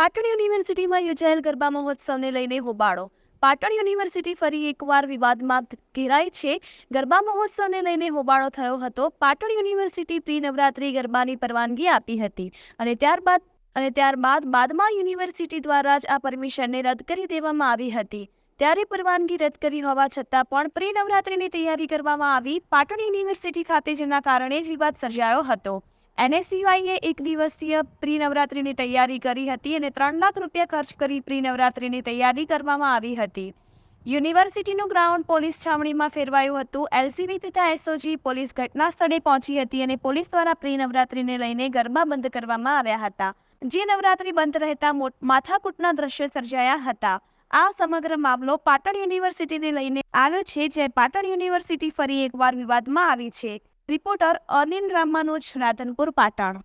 પાટણ યુનિવર્સિટીમાં યોજાયેલ ગરબા મહોત્સવને લઈને હોબાળો. પાટણ યુનિવર્સિટી ફરી એકવાર વિવાદમાં ઘેરાઈ છે. ગરબા મહોત્સવને લઈને હોબાળો થયો હતો. પાટણ યુનિવર્સિટી પ્રી નવરાત્રી ગરબાની પરવાનગી આપી હતી અને ત્યારબાદ અને ત્યારબાદ બાદમાં યુનિવર્સિટી દ્વારા જ આ પરમિશનને રદ કરી દેવામાં આવી હતી. ત્યારે પરવાનગી રદ કરી હોવા છતાં પણ પ્રી નવરાત્રીની તૈયારી કરવામાં આવી. પાટણ યુનિવર્સિટી ખાતે જેના કારણે જ વિવાદ સર્જાયો હતો. એનએસયુઆઈએ એક દિવસીય પ્રી નવરાત્રિની તૈયારી કરી હતી અને ત્રણ લાખ રૂપિયા ખર્ચ કરી પ્રી નવરાત્રિની તૈયારી કરવામાં આવી હતી. યુનિવર્સિટીનું ગ્રાઉન્ડ પોલીસ છાવણીમાં ફેરવાયું હતું. એલસીબી તથા એસઓજી પોલીસ ઘટના સ્થળે પહોંચી હતી અને પોલીસ દ્વારા પ્રી નવરાત્રિને લઈને ગરબા બંધ કરવામાં આવ્યા હતા. જે નવરાત્રિ બંધ રહેતા માથાકૂટના દ્રશ્ય સર્જાયા હતા. આ સમગ્ર મામલો પાટણ યુનિવર્સિટીને લઈને આવ્યો છે જે પાટણ યુનિવર્સિટી ફરી એકવાર વિવાદમાં આવી છે. રિપોર્ટર અનિલ રામાનુજ રાધનપુર પાટણ.